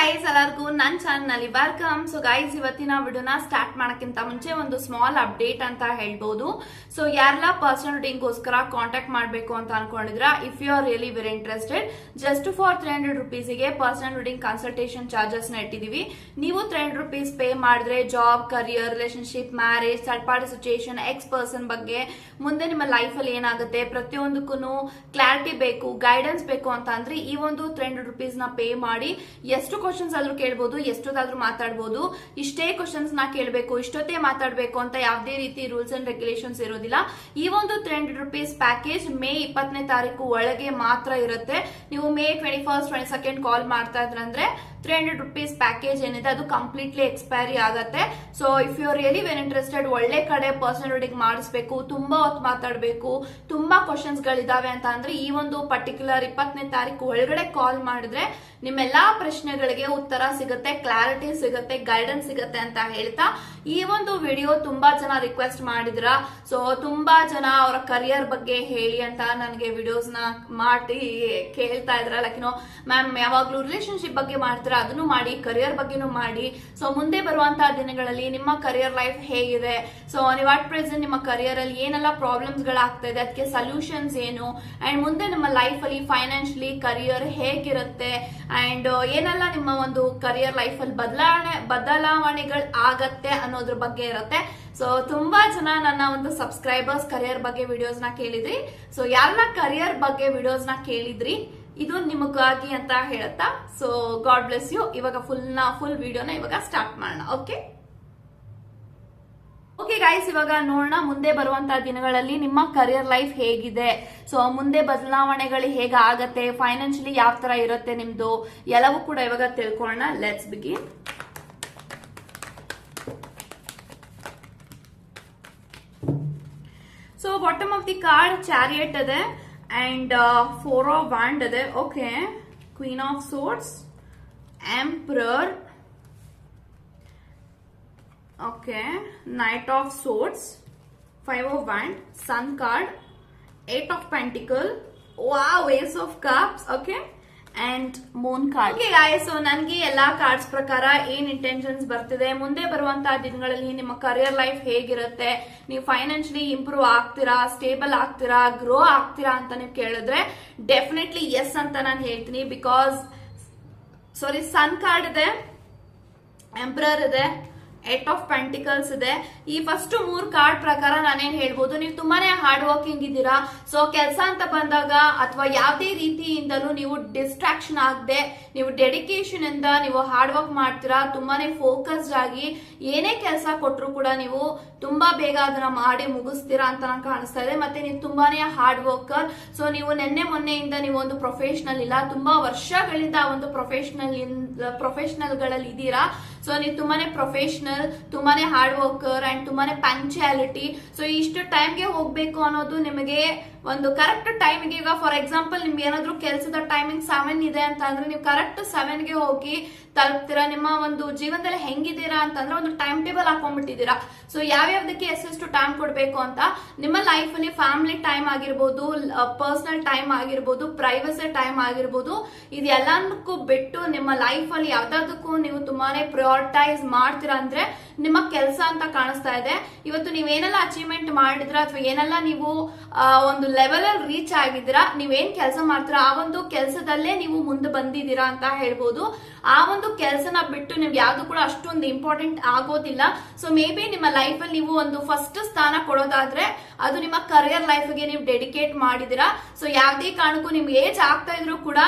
Guys ಎಲ್ಲರಿಗೂ ನನ್ನ channel welcome so guys ಇವತ್ತಿನ ವಿಡಿಯೋನ ಸ್ಟಾರ್ಟ್ ಮಾಡೋಕ್ಕಿಂತ ಮುಂಚೆ ಒಂದು ಸ್ಮಾಲ್ ಅಪ್ಡೇಟ್ ಅಂತ ಹೇಳ್ಬೋದು. ಸೊ ಯಾರೆಲ್ಲ ಪರ್ಸನಲ್ ಗೋಸ್ಕರ ಕಾಂಟ್ಯಾಕ್ಟ್ ಮಾಡಬೇಕು ಅಂತ ಅನ್ಕೊಂಡಿದ್ರ if you are really very interested just for three hundred ರುಪೀಸಿಗೆ personal reading consultation ಚಾರ್ಜಸ್ನ ಇಟ್ಟಿದೀವಿ ನೀವು ತ್ರೀ ಹಂಡ್ರೆಡ್ ರುಪೀಸ್ ಪೇ ಮಾಡಿದ್ರೆ job career relationship marriage third party situation ex person ಬಗ್ಗೆ ಮುಂದೆ ನಿಮ್ಮ ಲೈಫ್ ಅಲ್ಲಿ ಏನಾಗುತ್ತೆ ಪ್ರತಿಯೊಂದಕ್ಕೂ ಕ್ಲಾರಿಟಿ ಬೇಕು ಗೈಡೆನ್ಸ್ ಬೇಕು ಅಂತ ಅಂದ್ರೆ ಈ ಒಂದು ತ್ರೀ ಹಂಡ್ರೆಡ್ ರುಪೀಸ್ನ ಪೇ ಮಾಡಿ ಎಷ್ಟು ಕ್ವಶನ್ಸ್ ಆದ್ರೂ ಕೇಳ್ಬೋದು, ಎಷ್ಟೊತ್ತಾದ್ರೂ ಮಾತಾಡ್ಬೋದು, ಇಷ್ಟೇ ಕ್ವಶನ್ಸ್ನ ಕೇಳಬೇಕು, ಇಷ್ಟೊತ್ತೇ ಮಾತಾಡಬೇಕು ಅಂತ ಯಾವುದೇ ರೀತಿ ರೂಲ್ಸ್ ಅಂಡ್ ರೆಗ್ಯುಲೇಷನ್ಸ್ ಇರೋದಿಲ್ಲ. ಈ ಒಂದು three hundred rupees package May ಇಪ್ಪತ್ತನೇ ತಾರೀಕು ಒಳಗೆ ಮಾತ್ರ ಇರುತ್ತೆ. ನೀವು May twenty first twenty second call ಮಾಡ್ತಾ ಇದ್ರಂದ್ರೆ ತ್ರೀ ಹಂಡ್ರೆಡ್ ರುಪೀಸ್ ಪ್ಯಾಕೇಜ್ ಏನಿದೆ, ಅದು ಕಂಪ್ಲೀಟ್ಲಿ ಎಕ್ಸ್ಪೈರಿ ಆಗುತ್ತೆ. So if you really very interested ಒಳ್ಳೆ ಕಡೆ ಪರ್ಸನಲ್ ರೀಡಿಂಗ್ ಮಾಡಿಸ್ಬೇಕು, ತುಂಬಾ ಹೊತ್ತು ಮಾತಾಡಬೇಕು, ತುಂಬಾ ಕ್ವಶನ್ಸ್ ಗಳಿದಾವೆ ಅಂತ ಅಂದ್ರೆ ಈ ಒಂದು ಪರ್ಟಿಕ್ಯುಲರ್ ಇಪ್ಪತ್ತನೇ ತಾರೀಕು ಒಳಗಡೆ ಕಾಲ್ ಮಾಡಿದ್ರೆ ನಿಮ್ಮೆಲ್ಲಾ ಪ್ರಶ್ನೆಗಳಿಗೆ ಉತ್ತರ ಸಿಗುತ್ತೆ ಕ್ಲಾರಿಟಿ ಸಿಗುತ್ತೆ ಗೈಡೆನ್ಸ್ ಸಿಗುತ್ತೆ ಅಂತ ಹೇಳ್ತಾ ಈ ಒಂದು ವಿಡಿಯೋ ತುಂಬಾ ಜನ ರಿಕ್ವೆಸ್ಟ್ ಮಾಡಿದ್ರ. ಸೊ ತುಂಬಾ ಜನ ಅವರ ಕರಿಯರ್ ಬಗ್ಗೆ ಹೇಳಿ ಅಂತ ನನಗೆ ವಿಡಿಯೋಸ್ನ ಮಾಡಿ ಕೇಳ್ತಾ ಇದ್ರ. ಲೈಕ್ ಮ್ಯಾಮ್ ಯಾವಾಗ್ಲೂ ರಿಲೇಶನ್ಶಿಪ್ ಬಗ್ಗೆ ಮಾಡ್ತೀರಾ, ಅದನ್ನು ಮಾಡಿ ಕರಿಯರ್ ಬಗ್ಗೆನೂ ಮಾಡಿ. ಸೊ ಮುಂದೆ ಬರುವಂತಹ ದಿನಗಳಲ್ಲಿ ನಿಮ್ಮ ಕರಿಯರ್ ಲೈಫ್ ಹೇಗಿದೆ. ಸೊ ನೀವು ಅಟ್ ಪ್ರೆಸೆಂಟ್ ನಿಮ್ಮ ಕರಿಯರ್ ಅಲ್ಲಿ ಏನೆಲ್ಲ ಪ್ರಾಬ್ಲಮ್ಸ್ ಗಳಾಗ್ತಾ ಇದೆ ಅದಕ್ಕೆ ಸೊಲ್ಯೂಷನ್ಸ್ ಏನು? ಅಂಡ್ ಮುಂದೆ ನಿಮ್ಮ ಲೈಫ್ ಅಲ್ಲಿ ಫೈನಾನ್ಷಿಯಲಿ ಕರಿಯರ್ ಹೇಗಿರುತ್ತೆ? ಅಂಡ್ ಏನೆಲ್ಲ ನಿಮ್ಮ ಒಂದು ಕರಿಯರ್ ಅಲ್ಲಿ ಬದಲಾವಣೆ, ಬದಲಾವಣೆಗಳು ಆಗತ್ತೆ ಅನ್ನೋದ್ರ ಬಗ್ಗೆ ಇರುತ್ತೆ. ಸೊ ತುಂಬಾ ಜನ ನನ್ನ ಒಂದು ಸಬ್ಸ್ಕ್ರೈಬರ್ಸ್ ಕರಿಯರ್ ಬಗ್ಗೆ ವಿಡಿಯೋಸ್ನ ಕೇಳಿದ್ರಿ. ಸೊ ಯಾರನ್ನ ಕರಿಯರ್ ಬಗ್ಗೆ ವಿಡಿಯೋಸ್ನ ಕೇಳಿದ್ರಿ, ಇದು ನಿಮಗಾಗಿ ಅಂತ ಹೇಳುತ್ತಾ. ಸೊ ಗಾಡ್ ಬ್ಲೆಸ್ ಯು ಇವಾಗ ಫುಲ್ನ ಫುಲ್ ವಿಡಿಯೋನ ಇವಾಗ ಸ್ಟಾರ್ಟ್ ಮಾಡೋಣ. ಓಕೆ ಓಕೆ ಗಾಯ್ಸ್ ಇವಾಗ ನೋಡೋಣ ಮುಂದೆ ಬರುವಂತಹ ದಿನಗಳಲ್ಲಿ ನಿಮ್ಮ ಕರಿಯರ್ ಲೈಫ್ ಹೇಗಿದೆ. ಸೊ ಮುಂದೆ ಬದಲಾವಣೆಗಳು ಹೇಗೆ ಆಗತ್ತೆ ಫೈನಾನ್ಷಿಯಲಿ ಯಾವ ತರ ಇರುತ್ತೆ ನಿಮ್ದು, ಎಲ್ಲವೂ ಕೂಡ ಇವಾಗ ತಿಳ್ಕೊಳ್ಳೋಣ. Let's begin so bottom of the card chariot ಇದೆ ಅಂಡ್ ಫೋರ್ ಆಫ್ ವ್ಯಾಂಡ್ ಅದೆ okay queen of swords emperor okay knight of swords five of wand sun card eight of wow, ace of cups okay and moon card okay guys ನನಗೆ ಎಲ್ಲಾ cards ಪ್ರಕಾರ ಏನ್ intentions ಬರ್ತಿದೆ, ಮುಂದೆ ಬರುವಂತಹ ದಿನಗಳಲ್ಲಿ ನಿಮ್ಮ ಕರಿಯರ್ ಲೈಫ್ ಹೇಗಿರುತ್ತೆ, ನೀವು ಫೈನಾನ್ಷಿಯಲಿ ಇಂಪ್ರೂವ್ ಆಗ್ತೀರಾ ಸ್ಟೇಬಲ್ ಆಗ್ತೀರಾ ಗ್ರೋ ಆಗ್ತೀರಾ ಅಂತ ನೀವು ಕೇಳಿದ್ರೆ ಡೆಫಿನೆಟ್ಲಿ ಎಸ್ ಅಂತ ನಾನು ಹೇಳ್ತೀನಿ ಬಿಕಾಸ್ ಸಾರಿ ಸನ್ ಕಾರ್ಡ್ ಇದೆ ಎಂಪ್ರರ್ ಇದೆ ಏಟ್ ಆಫ್ ಪೆಂಟಿಕಲ್ಸ್ ಇದೆ. ಈ ಫಸ್ಟ್ ಮೂರ್ ಕಾರ್ಡ್ ಪ್ರಕಾರ ನಾನೇನ್ ಹೇಳ್ಬೋದು, ನೀವು ತುಂಬಾನೇ ಹಾರ್ಡ್ ವರ್ಕಿಂಗ್ ಇದ್ದೀರಾ. ಸೊ ಕೆಲಸ ಅಂತ ಬಂದಾಗ ಅಥವಾ ಯಾವುದೇ ರೀತಿಯಿಂದಲೂ ನೀವು ಡಿಸ್ಟ್ರಾಕ್ಷನ್ ಆಗದೆ, ನೀವು ಡೆಡಿಕೇಶನ್ ಇಂದ ನೀವು ಹಾರ್ಡ್ ವರ್ಕ್ ಮಾಡ್ತೀರಾ, ತುಂಬಾನೇ ಫೋಕಸ್ಡ್ ಆಗಿ ಏನೇ ಕೆಲಸ ಕೊಟ್ಟರು ಕೂಡ ನೀವು ತುಂಬಾ ಬೇಗ ಅದನ್ನ ಮಾಡಿ ಮುಗಿಸ್ತೀರಾ ಅಂತ ನಂಗೆ ಕಾಣಿಸ್ತಾ ಇದೆ. ಮತ್ತೆ ನೀವು ತುಂಬಾನೇ ಹಾರ್ಡ್ ವರ್ಕರ್ ಸೊ ನೀವು ನಿನ್ನೆ ಮೊನ್ನೆಯಿಂದ ನೀವು ಒಂದು ಪ್ರೊಫೆಷನಲ್ ಇಲ್ಲ, ತುಂಬಾ ವರ್ಷಗಳಿಂದ ಒಂದು ಪ್ರೊಫೆಷನಲ್ ಪ್ರೊಫೆಷನಲ್ಗಳಲ್ಲಿ ಇದ್ದೀರಾ. ಸೊ ನೀವು ತುಂಬಾನೇ ಪ್ರೊಫೆಷನಲ್ ತುಂಬಾನೇ ಹಾರ್ಡ್ ವರ್ಕರ್ ಅಂಡ್ ತುಂಬಾನೇ ಪಂಕ್ಚುಯಾಲಿಟಿ ಸೊ ಇಷ್ಟು ಟೈಮ್ಗೆ ಹೋಗ್ಬೇಕು ಅನ್ನೋದು ನಿಮಗೆ ಒಂದು ಕರೆಕ್ಟ್ ಟೈಮ್ಗೆ ಈಗ ಫಾರ್ ಎಕ್ಸಾಂಪಲ್ ನಿಮ್ಗೆ ಏನಾದ್ರು ಕೆಲಸದ ಟೈಮಿಂಗ್ ಸೆವೆನ್ ಇದೆ ಅಂತ ಅಂದ್ರೆ ನೀವು ಕರೆಕ್ಟ್ ಸೆವೆನ್ಗೆ ಹೋಗಿ ತಲುಪ್ತೀರಾ? ನಿಮ್ಮ ಒಂದು ಜೀವನದಲ್ಲಿ ಹೆಂಗಿದ್ದೀರಾ ಅಂತಂದ್ರೆ ಒಂದು ಟೈಮ್ ಟೇಬಲ್ ಹಾಕೊಂಡ್ಬಿಟ್ಟಿದ್ದೀರಾ? ಸೊ ಯಾವ್ಯಾವ್ದಕ್ಕೆ ಎಷ್ಟೆಷ್ಟು ಟೈಮ್ ಕೊಡಬೇಕು ಅಂತ ನಿಮ್ಮ ಲೈಫ್ ಅಲ್ಲಿ ಫ್ಯಾಮಿಲಿ ಟೈಮ್ ಆಗಿರ್ಬೋದು ಪರ್ಸನಲ್ ಟೈಮ್ ಆಗಿರ್ಬೋದು ಪ್ರೈವಸಿ ಟೈಮ್ ಆಗಿರ್ಬೋದು ಇದೆಲ್ಲದಕ್ಕೂ ಬಿಟ್ಟು ನಿಮ್ಮ ಲೈಫ್ ಅಲ್ಲಿ ಯಾವ್ದಾದಕ್ಕೂ ನೀವು ತುಂಬಾನೇ ಪ್ರಯಾರಿಟೈಸ್ ಮಾಡ್ತೀರಾ ಅಂದ್ರೆ ನಿಮ್ಮ ಕೆಲಸ ಅಂತ ಕಾಣಿಸ್ತಾ ಇದೆ. ಇವತ್ತು ನೀವೇನೆಲ್ಲ ಅಚೀವ್ಮೆಂಟ್ ಮಾಡಿದ್ರ ಅಥವಾ ಏನೆಲ್ಲ ನೀವು ಒಂದು ಲೆವೆಲ್ ಅಲ್ಲಿ ರೀಚ್ ಆಗಿದ್ದೀರಾ, ನೀವೇನ್ ಕೆಲಸ ಮಾಡ್ತೀರಾ, ಆ ಒಂದು ಕೆಲಸದಲ್ಲೇ ನೀವು ಮುಂದೆ ಬಂದಿದ್ದೀರಾ ಅಂತ ಹೇಳ್ಬೋದು. ಆ ಒಂದು ಕೆಲಸನ ಬಿಟ್ಟು ನೀವು ಯಾವ್ದು ಕೂಡ ಅಷ್ಟೊಂದು ಇಂಪಾರ್ಟೆಂಟ್ ಆಗೋದಿಲ್ಲ. ಸೊ ಮೇ ಬಿ ನಿಮ್ಮ ಲೈಫ್ ಅಲ್ಲಿ ನೀವು ಒಂದು ಫಸ್ಟ್ ಸ್ಥಾನ ಕೊಡೋದಾದ್ರೆ, ಅದು ನಿಮ್ಮ ಕರಿಯರ್ ಲೈಫ್ಗೆ ನೀವು ಡೆಡಿಕೇಟ್ ಮಾಡಿದಿರಾ ಸೊ ಯಾವುದೇ ಕಾರಣಕ್ಕೂ ನಿಮ್ಗೆ ಏಜ್ ಆಗ್ತಾ ಇದ್ರು ಕೂಡ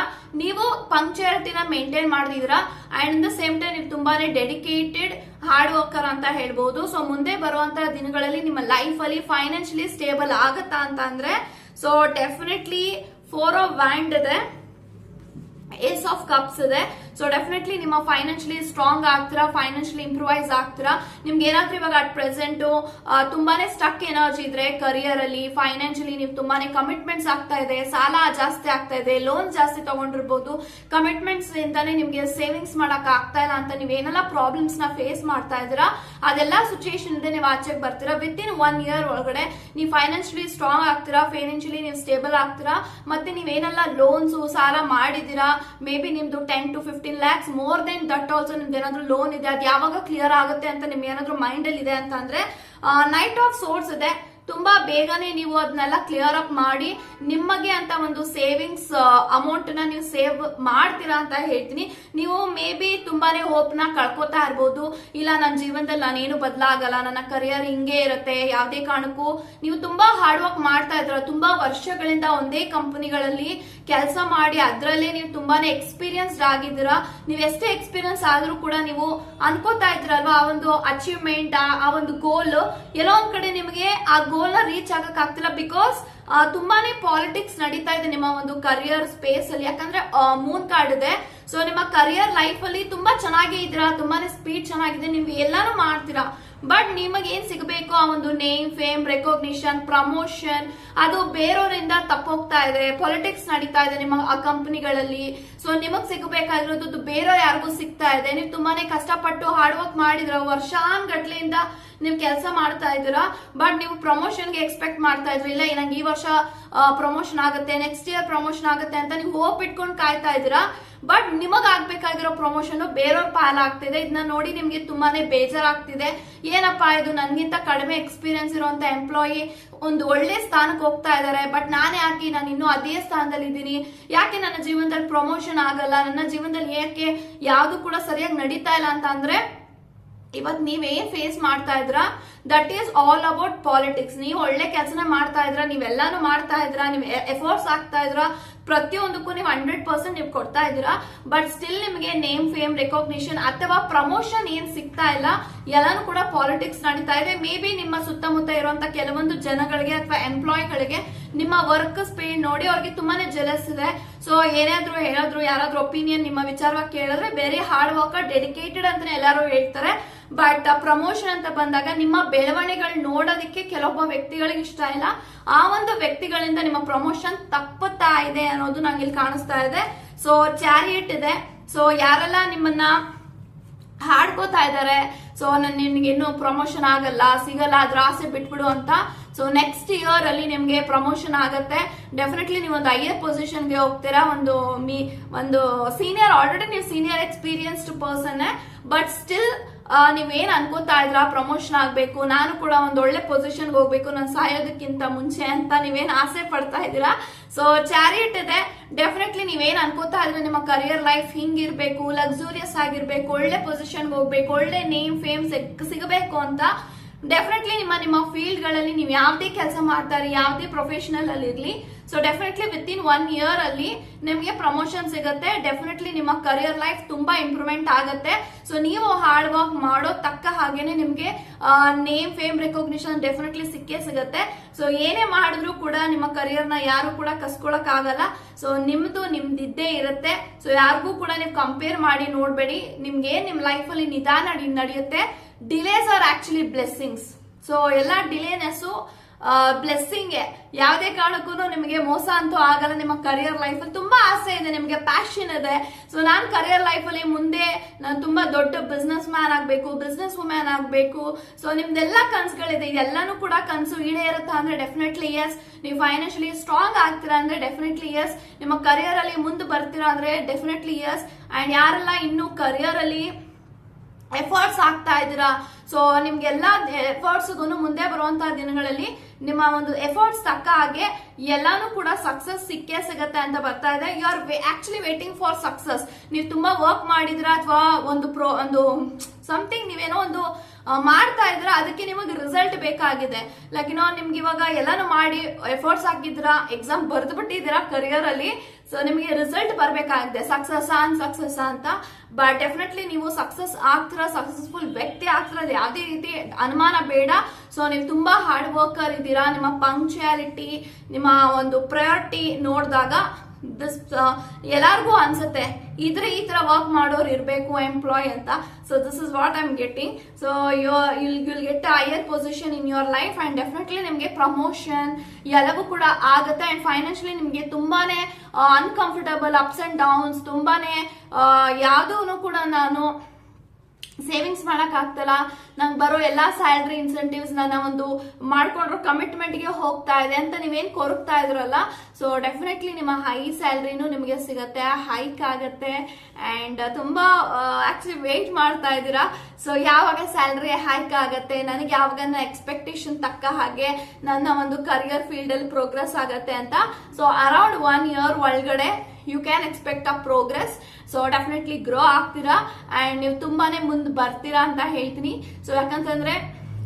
ನೀವು ಪಂಕ್ಚುಯಾಲಿಟಿನ ಮೇಂಟೈನ್ ಮಾಡಿದಿರಾ ಅಂಡ್ ದ ಸೇಮ್ ಟೈಮ್ ನೀವು ತುಂಬಾನೇ ಡೆಡಿಕೇಟೆಡ್ ಹಾರ್ಡ್ ವರ್ಕರ್ ಅಂತ ಹೇಳ್ಬೋದು. ಸೊ ಮುಂದೆ ಬರುವಂತಹ ದಿನಗಳಲ್ಲಿ ನಿಮ್ಮ ಲೈಫ್ ಅಲ್ಲಿ ಫೈನಾನ್ಷಿಯಲಿ ಸ್ಟೇಬಲ್ ಆಗತ್ತಾ ಅಂತ ಅಂದ್ರೆ so definitely four of wand ಇದೆ ಏಸ್ ಆಫ್ ಕಪ್ಸ್ ಇದೆ ಸೊ ಡೆಫಿನೆಟ್ಲಿ ನಿಮ್ಮ ಫೈನಾನ್ಷಿಯಲಿ ಸ್ಟ್ರಾಂಗ್ ಆಗ್ತೀರಾ ಫೈನಾನ್ಷಿಯಲಿ ಇಂಪ್ರೂವೈಸ್ ಆಗ್ತೀರಾ? ನಿಮ್ಗೆ ಏನಾದ್ರೂ ಇವಾಗ ಅಟ್ ಪ್ರೆಸೆಂಟ್ ತುಂಬಾನೇ ಸ್ಟಕ್ ಎನರ್ಜಿ ಇದ್ರೆ ಕರಿಯರ್ ಅಲ್ಲಿ ಫೈನಾನ್ಷಿಯಲಿ ನೀವು ತುಂಬಾನೇ ಕಮಿಟ್ಮೆಂಟ್ಸ್ ಆಗ್ತಾ ಇದೆ, ಸಾಲ ಜಾಸ್ತಿ ಆಗ್ತಾ ಇದೆ ಲೋನ್ ಜಾಸ್ತಿ ತಗೊಂಡಿರ್ಬೋದು ಕಮಿಟ್ಮೆಂಟ್ಸ್ ಇಂದಾನೆ ನಿಮ್ಗೆ ಸೇವಿಂಗ್ಸ್ ಮಾಡಕ್ ಆಗ್ತಾ ಇಲ್ಲ ಅಂತ ನೀವು ಏನೆಲ್ಲ ಪ್ರಾಬ್ಲಮ್ಸ್ನ ಫೇಸ್ ಮಾಡ್ತಾ ಇದ್ದೀರಾ, ಅದೆಲ್ಲ ಸಿಚುಯೇಷನ್ ಇದೆ ನೀವು ಆಚೆಗೆ ಬರ್ತೀರಾ. ವಿತ್ ಇನ್ ಒನ್ ಇಯರ್ ಒಳಗಡೆ ನೀವು ಫೈನಾನ್ಷಿಯಲಿ ಸ್ಟ್ರಾಂಗ್ ಆಗ್ತೀರಾ ಫೈನಾನ್ಷಿಯಲಿ ನೀವು ಸ್ಟೇಬಲ್ ಆಗ್ತೀರಾ, ಮತ್ತೆ ನೀವೇನೆಲ್ಲ ಲೋನ್ಸ್ ಸಾಲ ಮಾಡಿದೀರಾ ಮೇ ಬಿ ನಿಮ್ದು ten to fifty fifteen lakhs more then that also ನಿಮ್ದು ಏನಾದ್ರು ಲೋನ್ ಇದೆ, ಅದು ಯಾವಾಗ ಕ್ಲಿಯರ್ ಆಗುತ್ತೆ ಅಂತ ನಿಮ್ಗೆ ಏನಾದ್ರು ಮೈಂಡ್ ಅಲ್ಲಿ ಇದೆ ಅಂತ ಅಂದ್ರೆ ನೈಟ್ ಆಫ್ ಸೋರ್ಸ್ ಇದೆ. ತುಂಬಾ ಬೇಗನೆ ನೀವು ಅದನ್ನೆಲ್ಲ ಕ್ಲಿಯರ್ ಅಪ್ ಮಾಡಿ, ನಿಮಗೆ ಅಂತ ಒಂದು ಸೇವಿಂಗ್ಸ್ ಅಮೌಂಟ್ನ ನೀವು ಸೇವ್ ಮಾಡ್ತೀರಾ ಅಂತ ಹೇಳ್ತೀನಿ. ನೀವು ಮೇ ಬಿ ತುಂಬಾನೇ ಹೋಪ್ನ ಕಳ್ಕೊತಾ ಇರ್ಬೋದು. ಇಲ್ಲ ನನ್ನ ಜೀವನದಲ್ಲಿ ನಾನೇನು ಬದಲಾಗಲ್ಲ, ನನ್ನ ಕರಿಯರ್ ಹಿಂಗೆ ಇರುತ್ತೆ, ಯಾವುದೇ ಕಾರಣಕ್ಕೂ. ನೀವು ತುಂಬಾ ಹಾರ್ಡ್ ವರ್ಕ್ ಮಾಡ್ತಾ ಇದ್ರ ತುಂಬಾ ವರ್ಷಗಳಿಂದ ಒಂದೇ ಕಂಪನಿಗಳಲ್ಲಿ ಕೆಲಸ ಮಾಡಿ ಅದರಲ್ಲೇ ನೀವು ತುಂಬಾನೇ ಎಕ್ಸ್ಪೀರಿಯನ್ಸ್ಡ್ ಆಗಿದ್ದೀರ. ನೀವು ಎಷ್ಟೇ ಎಕ್ಸ್ಪೀರಿಯನ್ಸ್ ಆದ್ರೂ ಕೂಡ ನೀವು ಅನ್ಕೋತಾ ಇದ್ರಲ್ವಾ ಆ ಒಂದು ಅಚೀವ್ಮೆಂಟ್ ಆ ಒಂದು ಗೋಲ್ ಎಲ್ಲೋ ಒಂದ್ ಕಡೆ ನಿಮಗೆ ಆ ಗೋಲ್ನ ರೀಚ್ ಆಗಕ್ ಆಗ್ತಿಲ್ಲ ಬಿಕಾಸ್ ತುಂಬಾನೇ ಪಾಲಿಟಿಕ್ಸ್ ನಡೀತಾ ಇದೆ ನಿಮ್ಮ ಒಂದು ಕರಿಯರ್ ಸ್ಪೇಸ್ ಅಲ್ಲಿ. ಯಾಕಂದ್ರೆ ಮೂನ್ ಕಾರ್ಡ್ ಇದೆ. ಸೊ ನಿಮ್ಮ ಕರಿಯರ್ ಲೈಫ್ ಅಲ್ಲಿ ತುಂಬಾ ಚೆನ್ನಾಗಿ ಇದ್ದೀರಾ? ತುಂಬಾನೇ ಸ್ಪೀಡ್ ಚೆನ್ನಾಗಿದೆ. ನೀವು ಎಲ್ಲಾನು ಮಾಡ್ತೀರಾ? ಬಟ್ ನಿಮಗೆ ಏನ್ ಸಿಗಬೇಕು? ಆ ಒಂದು ನೇಮ್ ಫೇಮ್ ರೆಕಾಗ್ನಿಷನ್ ಪ್ರಮೋಷನ್ ಅದು ಬೇರೆಯವರಿಂದ ತಪ್ಪೋಗ್ತಾ ಇದೆ. ಪೊಲಿಟಿಕ್ಸ್ ನಡೀತಾ ಇದೆ ನಿಮ್ಮ ಆ ಕಂಪನಿಗಳಲ್ಲಿ ಸೊ ನಿಮಗ್ ಸಿಗಬೇಕಾಗಿರೋದು ಬೇರೆಯವ್ರು ಯಾರಿಗೂ ಸಿಗ್ತಾ ಇದೆ. ನೀವು ತುಂಬಾನೇ ಕಷ್ಟಪಟ್ಟು ಹಾರ್ಡ್ ವರ್ಕ್ ಮಾಡಿದ್ರ, ವರ್ಷಾನ್ಗಟ್ಲೆಯಿಂದ ನೀವು ಕೆಲಸ ಮಾಡ್ತಾ ಇದ್ದೀರಾ ಬಟ್ ನೀವು ಪ್ರಮೋಷನ್ಗೆ ಎಕ್ಸ್ಪೆಕ್ಟ್ ಮಾಡ್ತಾ ಇದ್ರು. ಇಲ್ಲ ನಂಗೆ ಈ ವರ್ಷ ಪ್ರಮೋಷನ್ ಆಗುತ್ತೆ ನೆಕ್ಸ್ಟ್ ಇಯರ್ ಪ್ರಮೋಷನ್ ಆಗುತ್ತೆ ಅಂತ ನೀವು ಹೋಪ್ ಇಟ್ಕೊಂಡು ಕಾಯ್ತಾ ಇದ್ದೀರಾ. ಬಟ್ ನಿಮಗ್ ಆಗ್ಬೇಕಾಗಿರೋ ಪ್ರಮೋಷನ್ ಬೇರೆಯವ್ರ ಪಾಲಾಗ್ತಿದೆ. ಇದನ್ನ ನೋಡಿ ನಿಮ್ಗೆ ತುಂಬಾನೇ ಬೇಜಾರಾಗ್ತಿದೆ. ಏನಪ್ಪಾ ಇದು? ನನ್ಗಿಂತ ಕಡಿಮೆ ಎಕ್ಸ್ಪೀರಿಯನ್ಸ್ ಇರುವಂತ ಎಂಪ್ಲಾಯಿ ಒಂದು ಒಳ್ಳೆ ಸ್ಥಾನಕ್ಕೆ ಹೋಗ್ತಾ ಇದಾರೆ ಬಟ್ ನಾನೇ ಯಾಕೆ ನಾನು ಇನ್ನೂ ಅದೇ ಸ್ಥಾನದಲ್ಲಿ ಇದ್ದೀನಿ? ಯಾಕೆ ನನ್ನ ಜೀವನದಲ್ಲಿ ಪ್ರಮೋಷನ್ ಆಗಲ್ಲ? ನನ್ನ ಜೀವನದಲ್ಲಿ ಯಾಕೆ ಯಾವ್ದು ಕೂಡ ಸರಿಯಾಗಿ ನಡೀತಾ ಇಲ್ಲ ಅಂತ ಅಂದ್ರೆ ಇವತ್ ನೀವೇನ್ ಫೇಸ್ ಮಾಡ್ತಾ ಇದ್ರ? That is all about politics ನೀವು ಒಳ್ಳೆ ಕೆಲಸನ ಮಾಡ್ತಾ ಇದ್ರ ನೀವೆಲ್ಲಾನು ಮಾಡ್ತಾ ಇದ್ರ, ನೀವು ಎಫರ್ಟ್ಸ್ ಆಗ್ತಾ ಇದ್ರ, ಪ್ರತಿಯೊಂದಕ್ಕೂ ನೀವು ಹಂಡ್ರೆಡ್ ಪರ್ಸೆಂಟ್ ನೀವು ಕೊಡ್ತಾ ಇದ್ದೀರಾ. ಬಟ್ ಸ್ಟಿಲ್ ನಿಮಗೆ ನೇಮ್ ಫೇಮ್ ರೆಕಾಗ್ನಿಷನ್ ಅಥವಾ ಪ್ರಮೋಷನ್ ಏನ್ ಸಿಗ್ತಾ ಇಲ್ಲ, ಎಲ್ಲಾನು ಕೂಡ ಪಾಲಿಟಿಕ್ಸ್ ನಡೀತಾ ಇದೆ. ಮೇ ಬಿ ನಿಮ್ಮ ಸುತ್ತಮುತ್ತ ಇರುವಂತ ಕೆಲವೊಂದು ಜನಗಳಿಗೆ ಅಥವಾ ಎಂಪ್ಲಾಯ್ಗಳಿಗೆ ನಿಮ್ಮ ವರ್ಕ್ ಸ್ಪೀಡ್ ನೋಡಿ ಅವ್ರಿಗೆ ತುಂಬಾನೇ ಜೆಲಸ್ ಇದೆ. ಸೊ ಏನಾದ್ರು ಹೇಳಿದ್ರು, ಯಾರಾದ್ರೂ ಒಪಿನಿಯನ್ ನಿಮ್ಮ ವಿಚಾರವಾಗಿ ಕೇಳಿದ್ರೆ ಬೇರೆ ಹಾರ್ಡ್ ವರ್ಕರ್ ಡೆಡಿಕೇಟೆಡ್ ಅಂತಾನೆ ಎಲ್ಲರೂ ಹೇಳ್ತಾರೆ. ಬಟ್ ಪ್ರಮೋಷನ್ ಅಂತ ಬಂದಾಗ ನಿಮ್ಮ ಬೆಳವಣಿಗೆಗಳು ನೋಡೋದಕ್ಕೆ ಕೆಲವೊಬ್ಬ ವ್ಯಕ್ತಿಗಳಿಗೆ ಇಷ್ಟ ಇಲ್ಲ. ಆ ಒಂದು ವ್ಯಕ್ತಿಗಳಿಂದ ನಿಮ್ಮ ಪ್ರಮೋಷನ್ ತಪ್ಪುತ್ತಾ ಇದೆ ಅನ್ನೋದು ನಂಗೆ ಇಲ್ಲಿ ಕಾಣಿಸ್ತಾ ಇದೆ. ಸೊ ಚಾರಿಯಟ್ ಇದೆ. ಸೊ ಯಾರೆಲ್ಲ ನಿಮ್ಮನ್ನ ಹಾಡ್ಕೋತಾ ಇದ್ದಾರೆ ಸೊ ನನ್ ನಿನ್ಗೆ ಇನ್ನೂ ಪ್ರಮೋಷನ್ ಆಗಲ್ಲ, ಸಿಗಲ್ಲ ಅದ್ರ ಆಸೆ ಬಿಟ್ಬಿಡು ಅಂತ. ಸೊ ನೆಕ್ಸ್ಟ್ ಇಯರ್ ಅಲ್ಲಿ ನಿಮ್ಗೆ ಪ್ರಮೋಷನ್ ಆಗತ್ತೆ. ಡೆಫಿನೆಟ್ಲಿ ನೀವು ಒಂದು ಹೈಯರ್ ಪೊಸಿಷನ್ಗೆ ಹೋಗ್ತೀರಾ. ಒಂದು ಮೀ, ಒಂದು ಸೀನಿಯರ್ ಆಲ್ರೆಡಿ ನೀವು senior experienced person but still ನೀವೇನ್ ಅನ್ಕೋತಾ ಇದ್ರ ಪ್ರಮೋಷನ್ ಆಗ್ಬೇಕು, ನಾನು ಕೂಡ ಒಂದ್ ಒಳ್ಳೆ ಪೊಸಿಷನ್ಗೆ ಹೋಗ್ಬೇಕು, ನಾನು ಸಾಯೋದಕ್ಕಿಂತ ಮುಂಚೆ ಅಂತ ನೀವೇನ್ ಆಸೆ ಪಡ್ತಾ ಇದ್ದೀರಾ? ಸೊ ಚಾರಿಯಟ್ ಇದೆ. ಡೆಫಿನೆಟ್ಲಿ ನೀವೇನ್ ಅನ್ಕೋತಾ ಇದ್ರೆ ನಿಮ್ಮ ಕರಿಯರ್ ಲೈಫ್ ಹಿಂಗಿರ್ಬೇಕು ಲಕ್ಸುರಿಯಸ್ ಆಗಿರ್ಬೇಕು, ಒಳ್ಳೆ ಪೊಸಿಷನ್ಗೆ ಹೋಗ್ಬೇಕು, ಒಳ್ಳೆ ನೇಮ್ ಫೇಮ್ ಸಿಗಬೇಕು ಅಂತ ಡೆಫಿನೆಟ್ಲಿ ನಿಮ್ಮ ನಿಮ್ಮ ಫೀಲ್ಡ್ಗಳಲ್ಲಿ ನೀವು ಯಾವ್ದೇ ಕೆಲಸ ಮಾಡ್ತಾರೆ, ಯಾವ್ದೇ ಪ್ರೊಫೆಷನಲ್ ಅಲ್ಲಿ ಇರ್ಲಿ. So definitely within one year ಅಲ್ಲಿ ನಿಮಗೆ ಪ್ರಮೋಷನ್ ಸಿಗುತ್ತೆ. ಡೆಫಿನೆಟ್ಲಿ ನಿಮ್ಮ ಕರಿಯರ್ ಲೈಫ್ ತುಂಬಾ ಇಂಪ್ರೂವ್ಮೆಂಟ್ ಆಗುತ್ತೆ. ಸೊ ನೀವು ಹಾರ್ಡ್ ವರ್ಕ್ ಮಾಡೋ ತಕ್ಕ ಹಾಗೇನೆ ನಿಮಗೆ ನೇಮ್ ಫೇಮ್ ರೆಕಾಗ್ನಿಷನ್ ಡೆಫಿನೆಟ್ಲಿ ಸಿಕ್ಕೇ ಸಿಗುತ್ತೆ. ಸೊ ಏನೇ ಮಾಡಿದ್ರು ಕೂಡ ನಿಮ್ಮ ಕರಿಯರ್ನ ಯಾರು ಕೂಡ ಕಸ್ಕೊಳಕ್ ಆಗಲ್ಲ. ಸೊ ನಿಮ್ದು ನಿಮ್ದಿದ್ದೇ ಇರುತ್ತೆ. ಸೊ ಯಾರಿಗೂ ಕೂಡ ನೀವು ಕಂಪೇರ್ ಮಾಡಿ ನೋಡ್ಬೇಡಿ. ನಿಮ್ಗೆ ನಿಮ್ ಲೈಫ್ ಅಲ್ಲಿ ನಿಧಾನ ನಡೆಯುತ್ತೆ. Delays are actually blessings so ಎಲ್ಲ ಡಿಲೇನೆಸ್ಸು ಬ್ಲೆಸ್ಸಿಂಗ್ ಯಾವುದೇ ಕಾರಣಕ್ಕೂ ನಿಮಗೆ ಮೋಸ ಅಂತೂ ಆಗಲ್ಲ. ನಿಮ್ಮ ಕರಿಯರ್ ಲೈಫಲ್ಲಿ ತುಂಬಾ ಆಸೆ ಇದೆ, ನಿಮಗೆ ಪ್ಯಾಷನ್ ಇದೆ. ಸೊ ನಾನು ಕರಿಯರ್ ಲೈಫಲ್ಲಿ ಮುಂದೆ ನಾನು ತುಂಬಾ ದೊಡ್ಡ ಬಿಸ್ನೆಸ್ ಮ್ಯಾನ್ ಆಗಬೇಕು ಬಿಸ್ನೆಸ್ ವುಮ್ಯಾನ್ ಆಗಬೇಕು. ಸೊ ನಿಮ್ದೆಲ್ಲ ಕನ್ಸುಗಳಿದೆ. ಇದೆಲ್ಲಾನು ಕೂಡ ಕನ್ಸು ಈಡೇರುತ್ತಾ ಅಂದ್ರೆ ಡೆಫಿನೆಟ್ಲಿ ಎಸ್ ನೀವು ಫೈನಾನ್ಷಿಯಲಿ ಸ್ಟ್ರಾಂಗ್ ಆಗ್ತೀರಾ ಅಂದ್ರೆ ಡೆಫಿನೆಟ್ಲಿ ಎಸ್ ನಿಮ್ಮ ಕರಿಯರ್ ಅಲ್ಲಿ ಮುಂದೆ ಬರ್ತೀರಾ ಅಂದ್ರೆ ಡೆಫಿನೆಟ್ಲಿ ಎಸ್ ಅಂಡ್ ಯಾರೆಲ್ಲ ಇನ್ನೂ ಕರಿಯರ್ ಅಲ್ಲಿ ಎಫರ್ಟ್ಸ್ ಆಗ್ತಾ ಇದ್ದೀರಾ? ಸೊ ನಿಮ್ಗೆಲ್ಲ ಎಫರ್ಟ್ಸ್ಗೂ ಮುಂದೆ ಬರುವಂತಹ ದಿನಗಳಲ್ಲಿ ನಿಮ್ಮ ಒಂದು ಎಫರ್ಟ್ಸ್ ತಕ್ಕ ಹಾಗೆ ಎಲ್ಲಾನು ಕೂಡ ಸಕ್ಸಸ್ ಸಿಕ್ಕೇ ಸಿಗತ್ತೆ ಅಂತ ಬರ್ತಾ ಇದೆ. You are actually waiting for success ನೀವು ತುಂಬಾ ವರ್ಕ್ ಮಾಡಿದ್ರ ಅಥವಾ ಒಂದು ಪ್ರೋ ಒಂದು ಸಮಥಿಂಗ್ ನೀವೇನೋ ಒಂದು ಮಾಡ್ತಾ ಇದ್ರ ಅದಕ್ಕೆ ನಿಮಗೆ ರಿಸಲ್ಟ್ ಬೇಕಾಗಿದೆ. ಲೈಕ್ ಏನೋ ನಿಮ್ಗೆ ಇವಾಗ ಎಲ್ಲಾನು ಮಾಡಿ ಎಫರ್ಟ್ಸ್ ಹಾಕಿದ್ರ ಎಕ್ಸಾಮ್ ಬರ್ದು ಬಿಟ್ಟಿದ್ದೀರಾ ಕರಿಯರ್ ಅಲ್ಲಿ? ಸೊ ನಿಮಗೆ ರಿಸಲ್ಟ್ ಬರಬೇಕಾಗಿದೆ ಸಕ್ಸಸ್ ಅನ್ ಸಕ್ಸಸ್ ಅಂತ. ಬಟ್ ಡೆಫಿನೆಟ್ಲಿ ನೀವು ಸಕ್ಸಸ್ ಆಗ್ತೀರಾ ಸಕ್ಸಸ್ಫುಲ್ ವ್ಯಕ್ತಿ ಆಗ್ತೀರಾ ಯಾವುದೇ ರೀತಿ ಅನುಮಾನ ಬೇಡ. ಸೊ ನೀವು ತುಂಬಾ ಹಾರ್ಡ್ ವರ್ಕರ್ ಇದ್ದೀರಾ, ನಿಮ್ಮ ಪಂಕ್ಚುಯಾಲಿಟಿ ನಿಮ್ಮ ಒಂದು ಪ್ರಯಾರಿಟಿ ನೋಡಿದಾಗ ದಿಸ್ ಎಲ್ಲಾರ್ಗೂ ಅನ್ಸುತ್ತೆ. ಇದ್ರೆ ಈ ತರ ವರ್ಕ್ ಮಾಡೋರು ಇರಬೇಕು ಎಂಪ್ಲಾಯ್ ಅಂತ. So this is what I am getting so you will will get higher position in your life and definitely ನಿಮಗೆ ಪ್ರಮೋಷನ್ ಎಲ್ಲವೂ ಕೂಡ ಆಗುತ್ತೆ. ಅಂಡ್ ಫೈನಾನ್ಷಿಯಲಿ ನಿಮಗೆ ತುಂಬಾನೇ ಅನ್ಕಂಫರ್ಟಬಲ್ ಅಪ್ಸ್ ಅಂಡ್ ಡೌನ್ಸ್ ತುಂಬಾನೇ ಯಾವುದೂ ಕೂಡ ನಾನು ಸೇವಿಂಗ್ಸ್ ಮಾಡಕ್ ಆಗ್ತಲ್ಲ. ನಂಗೆ ಬರೋ ಎಲ್ಲಾ ಸ್ಯಾಲ್ರಿ ಇನ್ಸೆಂಟಿವ್ಸ್ ನನ್ನ ಒಂದು ಮಾಡ್ಕೊಂಡಿರೋ ಕಮಿಟ್ಮೆಂಟ್ಗೆ ಹೋಗ್ತಾ ಇದೆ ಅಂತ ನೀವೇನ್ ಕೊರಕ್ತಾ ಇದ್ರಲ್ಲ. ಸೊ ಡೆಫಿನೆಟ್ಲಿ ನಿಮ್ಮ ಹೈ ಸ್ಯಾಲ್ರಿನೂ ನಿಮಗೆ ಸಿಗತ್ತೆ ಹೈಕ್ ಆಗತ್ತೆ ಅಂಡ್ ತುಂಬಾ ಆಕ್ಚುಲಿ ವೇಟ್ ಮಾಡ್ತಾ ಇದ್ದೀರಾ. ಸೊ ಯಾವಾಗ ಸ್ಯಾಲ್ರಿ ಹೈಕ್ ಆಗತ್ತೆ, ನನಗೆ ಯಾವಾಗ ನನ್ನ ಎಕ್ಸ್ಪೆಕ್ಟೇಷನ್ ತಕ್ಕ ಹಾಗೆ ನನ್ನ ಒಂದು ಕರಿಯರ್ ಫೀಲ್ಡ್ ಅಲ್ಲಿ ಪ್ರೋಗ್ರೆಸ್ ಆಗತ್ತೆ ಅಂತ. ಸೊ ಅರೌಂಡ್ ಒನ್ ಇಯರ್ ಒಳಗಡೆ you can expect a progress so definitely grow ಆಗ್ತೀರಾ? ಆ್ಯಂಡ್ ನೀವು ತುಂಬಾನೇ ಮುಂದೆ ಬರ್ತೀರಾ ಅಂತ ಹೇಳ್ತೀನಿ. ಸೊ ಯಾಕಂತಂದ್ರೆ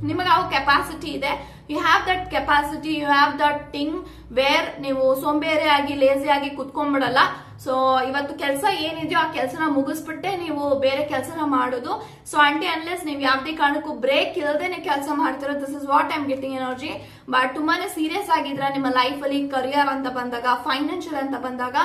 ನಿಮಗೆ ಅವು ಕೆಪಾಸಿಟಿ ಇದೆ. You have that capacity you have that thing where ನೀವು ಸೋಂಬೇರಿ ಆಗಿ ಲೇಸಿ ಆಗಿ ಕುತ್ಕೊಂಡ್ಬಿಡಲ್ಲ. ಸೊ ಇವತ್ತು ಕೆಲಸ ಏನಿದೆಯೋ ಆ ಕೆಲಸನ ಮುಗಿಸ್ಬಿಟ್ಟೆ, ನೀವು ಬೇರೆ ಕೆಲಸನ ಮಾಡೋದು. ಸೊ ಅಂಟಿ ಅನ್ಲೆಸ್ ನೀವು ಯಾವುದೇ ಕಾರಣಕ್ಕೂ ಬ್ರೇಕ್ ಇಲ್ಲದೆ ನೀವು ಕೆಲಸ ಮಾಡ್ತಿರೋ this is what I'm getting energy but ತುಂಬಾನೇ ಸೀರಿಯಸ್ ಆಗಿದ್ರ ನಿಮ್ಮ ಲೈಫ್ ಅಲ್ಲಿ ಕರಿಯರ್ ಅಂತ ಬಂದಾಗ ಫೈನಾನ್ಷಿಯಲ್ ಅಂತ ಬಂದಾಗ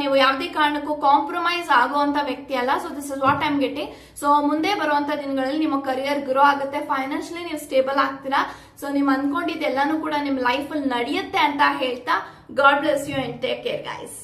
ನೀವು ಯಾವುದೇ ಕಾರಣಕ್ಕೂ ಕಾಂಪ್ರಮೈಸ್ ಆಗುವಂತ ವ್ಯಕ್ತಿ ಅಲ್ಲ. So this is what I'm getting so ಮುಂದೆ ಬರುವಂತ ದಿನಗಳಲ್ಲಿ ನಿಮ್ಮ ಕರಿಯರ್ ಗ್ರೋ ಆಗುತ್ತೆ. ಫೈನಾನ್ಷಿಯಲಿ ನೀವು ಸ್ಟೇಬಲ್ ಆಗ್ತೀರಾ. ಸೊ ನೀವು ಅನ್ಕೊಂಡಿದ್ದೆಲ್ಲಾನು ಕೂಡ ನಿಮ್ಮ ಲೈಫ್ ಅಲ್ಲಿ ನಡೆಯುತ್ತೆ ಅಂತ ಹೇಳ್ತಾ God bless you and take care guys